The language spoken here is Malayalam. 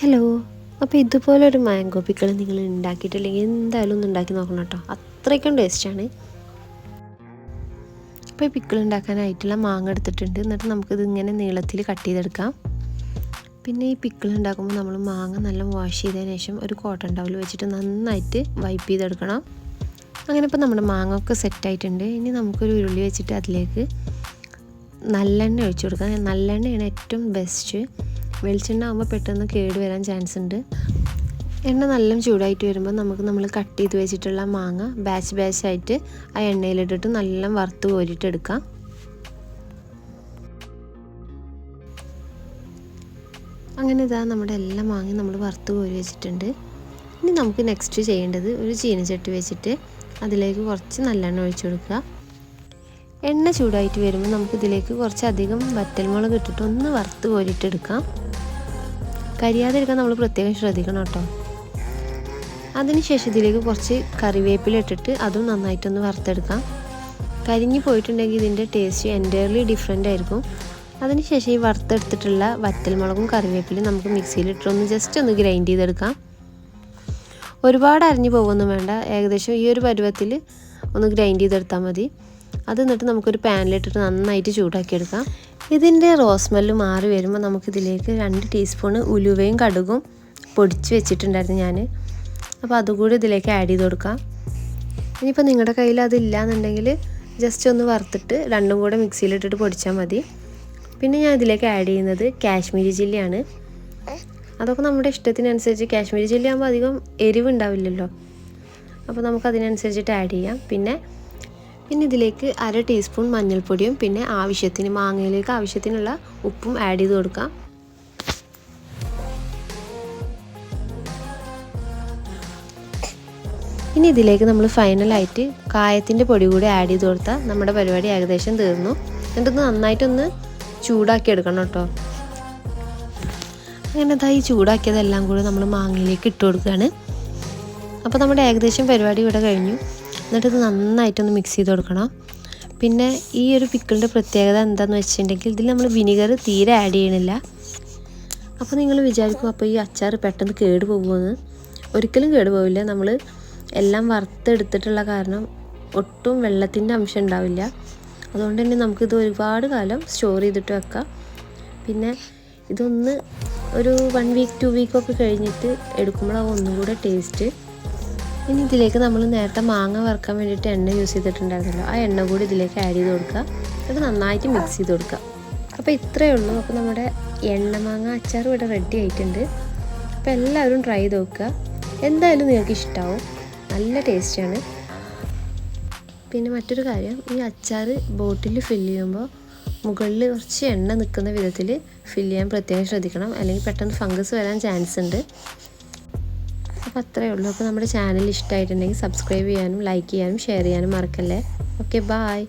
ഹലോ അപ്പോൾ ഇതുപോലൊരു മാംഗോ പിക്കിൾ നിങ്ങൾ ഉണ്ടാക്കിയിട്ടില്ലെങ്കിൽ എന്തായാലും ഒന്ന് ഉണ്ടാക്കി നോക്കണം കേട്ടോ. അത്രയ്ക്കും ടേസ്റ്റാണ് അപ്പോൾ ഈ പിക്കിൾ ഉണ്ടാക്കാനായിട്ടുള്ള മാങ്ങ എടുത്തിട്ടുണ്ട്. എന്നിട്ട് നമുക്കിത് ഇങ്ങനെ നീളത്തിൽ കട്ട് ചെയ്തെടുക്കാം. പിന്നെ ഈ പിക്കിൾ ഉണ്ടാക്കുമ്പോൾ നമ്മൾ മാങ്ങ നല്ല വാഷ് ചെയ്തതിന് ശേഷം ഒരു കോട്ടൺ ടവൽ വെച്ചിട്ട് നന്നായിട്ട് വൈപ്പ് ചെയ്തെടുക്കണം. അങ്ങനെ ഇപ്പോൾ നമ്മുടെ മാങ്ങ ഒക്കെ സെറ്റായിട്ടുണ്ട് ഇനി നമുക്കൊരു ഉരുളി വെച്ചിട്ട് അതിലേക്ക് നല്ലെണ്ണ ഒഴിച്ചു കൊടുക്കാം. നല്ലെണ്ണയാണ് ഏറ്റവും ബെസ്റ്റ് വെളിച്ചെണ്ണ ആകുമ്പോൾ പെട്ടെന്ന് കേട് വരാൻ ചാൻസ് ഉണ്ട്. എണ്ണ നല്ല ചൂടായിട്ട് വരുമ്പോൾ നമുക്ക് നമ്മൾ കട്ട് ചെയ്ത് വെച്ചിട്ടുള്ള മാങ്ങ ബാച്ച് ബാച്ചായിട്ട് ആ എണ്ണയിലിട്ടിട്ട് നല്ല വറുത്ത് കോരിട്ടെടുക്കാം അങ്ങനെ ഇതാ നമ്മുടെ എല്ലാ മാങ്ങയും നമ്മൾ വറുത്ത് കോരി വെച്ചിട്ടുണ്ട്. ഇനി നമുക്ക് നെക്സ്റ്റ് ചെയ്യേണ്ടത് ഒരു ചീനച്ചട്ടി വെച്ചിട്ട് അതിലേക്ക് കുറച്ച് നല്ലെണ്ണ ഒഴിച്ചു കൊടുക്കുക. എണ്ണ ചൂടായിട്ട് വരുമ്പോൾ നമുക്കിതിലേക്ക് കുറച്ചധികം വറ്റൽമുളക് ഇട്ടിട്ട് ഒന്ന് വറുത്ത് കോരിയിട്ടെടുക്കാം കരിയാതിരിക്കാൻ നമ്മൾ പ്രത്യേകം ശ്രദ്ധിക്കണം കേട്ടോ. അതിനുശേഷം ഇതിലേക്ക് കുറച്ച് കറിവേപ്പില ഇട്ടിട്ട് അതും നന്നായിട്ടൊന്ന് വറുത്തെടുക്കാം. കരിഞ്ഞു പോയിട്ടുണ്ടെങ്കിൽ ഇതിന്റെ ടേസ്റ്റ് എന്റയർലി ഡിഫറെന്റ് ആയിരിക്കും. അതിനുശേഷം ഈ വറുത്തെടുത്തിട്ടുള്ള വറ്റൽമുളകും കറിവേപ്പിലും നമുക്ക് മിക്സിയിലിട്ടൊന്ന് ജസ്റ്റ് ഒന്ന് ഗ്രൈൻഡ് ചെയ്തെടുക്കാം. ഒരുപാട് അരിഞ്ഞു പോകുമൊന്നും വേണ്ട. ഏകദേശം ഈ ഒരു പരുവത്തിൽ ഒന്ന് ഗ്രൈൻഡ് ചെയ്തെടുത്താൽ മതി. അത് എന്നിട്ട് നമുക്കൊരു പാനിലിട്ടിട്ട് നന്നായിട്ട് ചൂടാക്കിയെടുക്കാം. ഇതിന്റെ റോസ്മെല്ല് മാറി വരുമ്പോൾ നമുക്കിതിലേക്ക് രണ്ട് ടീസ്പൂണ് ഉലുവയും കടുകും പൊടിച്ച് വെച്ചിട്ടുണ്ടായിരുന്നു ഞാൻ. അപ്പോൾ അതുകൂടി ഇതിലേക്ക് ആഡ് ചെയ്ത് കൊടുക്കാം. ഇനിയിപ്പോൾ നിങ്ങളുടെ കയ്യിൽ അതില്ല എന്നുണ്ടെങ്കിൽ ജസ്റ്റ് ഒന്ന് വറുത്തിട്ട് രണ്ടും കൂടെ മിക്സിയിലിട്ടിട്ട് പൊടിച്ചാൽ മതി. പിന്നെ ഞാൻ ഇതിലേക്ക് ആഡ് ചെയ്യുന്നത് കാശ്മീരി ചില്ലിയാണ്. അതൊക്കെ നമ്മുടെ ഇഷ്ടത്തിനനുസരിച്ച് കാശ്മീരി ചില്ലി ആകുമ്പോൾ അധികം എരിവ് ഉണ്ടാവില്ലല്ലോ. അപ്പോൾ നമുക്ക് അതിനനുസരിച്ചിട്ട് ആഡ് ചെയ്യാം. പിന്നെ പിന്നെ ഇതിലേക്ക് അര ടീസ്പൂൺ മഞ്ഞൾപ്പൊടിയും പിന്നെ ആവശ്യത്തിന് മാങ്ങയിലേക്ക് ആവശ്യത്തിനുള്ള ഉപ്പും ആഡ് ചെയ്ത് കൊടുക്കാം. ഇനി ഇതിലേക്ക് നമ്മൾ ഫൈനലായിട്ട് കായത്തിന്റെ പൊടി കൂടി ആഡ് ചെയ്ത് കൊടുത്താൽ നമ്മുടെ പരിപാടി ഏകദേശം തീർന്നു. എന്നിട്ട് നന്നായിട്ടൊന്ന് ചൂടാക്കി എടുക്കണം കേട്ടോ. അങ്ങനെ ഇതാ ഈ ചൂടാക്കിയതെല്ലാം കൂടി നമ്മൾ മാങ്ങയിലേക്ക് ഇട്ട് കൊടുക്കുകയാണ്. അപ്പോൾ നമ്മുടെ ഏകദേശം പരിപാടി ഇവിടെ കഴിഞ്ഞു. എന്നിട്ട് ഇത് നന്നായിട്ടൊന്ന് മിക്സ് ചെയ്ത് കൊടുക്കണം. പിന്നെ ഈ ഒരു പിക്കിളിന്റെ പ്രത്യേകത എന്താണെന്ന് വെച്ചിട്ടുണ്ടെങ്കിൽ ഇതിൽ നമ്മൾ വിനിഗർ തീരെ ആഡ് ചെയ്യണില്ല. അപ്പോൾ നിങ്ങൾ വിചാരിക്കും അപ്പോൾ ഈ അച്ചാർ പെട്ടെന്ന് കേട് പോകുമെന്ന് ഒരിക്കലും കേട് പോവില്ല. നമ്മൾ എല്ലാം വറുത്തെടുത്തിട്ടുള്ള കാരണം ഒട്ടും വെള്ളത്തിന്റെ അംശം ഉണ്ടാവില്ല. അതുകൊണ്ട് തന്നെ നമുക്കിത് ഒരുപാട് കാലം സ്റ്റോർ ചെയ്തിട്ട് വെക്കാം. പിന്നെ ഇതൊന്ന് ഒരു വൺ വീക്ക് ടു വീക്കൊക്കെ കഴിഞ്ഞിട്ട് എടുക്കുമ്പോഴാണ് ഒന്നും കൂടെ ടേസ്റ്റ് ഇനി ഇതിലേക്ക് നമ്മൾ നേരത്തെ മാങ്ങ വറുക്കാൻ വേണ്ടിയിട്ട് എണ്ണ യൂസ് ചെയ്തിട്ടുണ്ടായിരുന്നല്ലോ. ആ എണ്ണ കൂടി ഇതിലേക്ക് ആഡ് ചെയ്ത് കൊടുക്കുക. അത് നന്നായിട്ട് മിക്സ് ചെയ്ത് കൊടുക്കുക. അപ്പോൾ ഇത്രയേ ഉള്ളൂ. അപ്പോൾ നമ്മുടെ എണ്ണ മാങ്ങ അച്ചാർ ഇവിടെ റെഡി ആയിട്ടുണ്ട്. അപ്പോൾ എല്ലാവരും ട്രൈ ചെയ്ത് നോക്കുക. എന്തായാലും നിങ്ങൾക്ക് ഇഷ്ടമാവും നല്ല ടേസ്റ്റാണ് പിന്നെ മറ്റൊരു കാര്യം ഈ അച്ചാർ ബോട്ടിൽ ഫില്ല് ചെയ്യുമ്പോൾ മുകളിൽ കുറച്ച് എണ്ണ നിൽക്കുന്ന വിധത്തിൽ ഫില്ല് ചെയ്യാൻ പ്രത്യേകം ശ്രദ്ധിക്കണം. അല്ലെങ്കിൽ പെട്ടെന്ന് ഫംഗസ് വരാൻ ചാൻസ് ഉണ്ട്. അപ്പോൾ അത്രയേ ഉള്ളൂ. അപ്പോൾ നമ്മുടെ ചാനൽ ഇഷ്ടമായിട്ടുണ്ടെങ്കിൽ സബ്സ്ക്രൈബ് ചെയ്യാനും ലൈക്ക് ചെയ്യാനും ഷെയർ ചെയ്യാനും മറക്കല്ലേ. Okay bye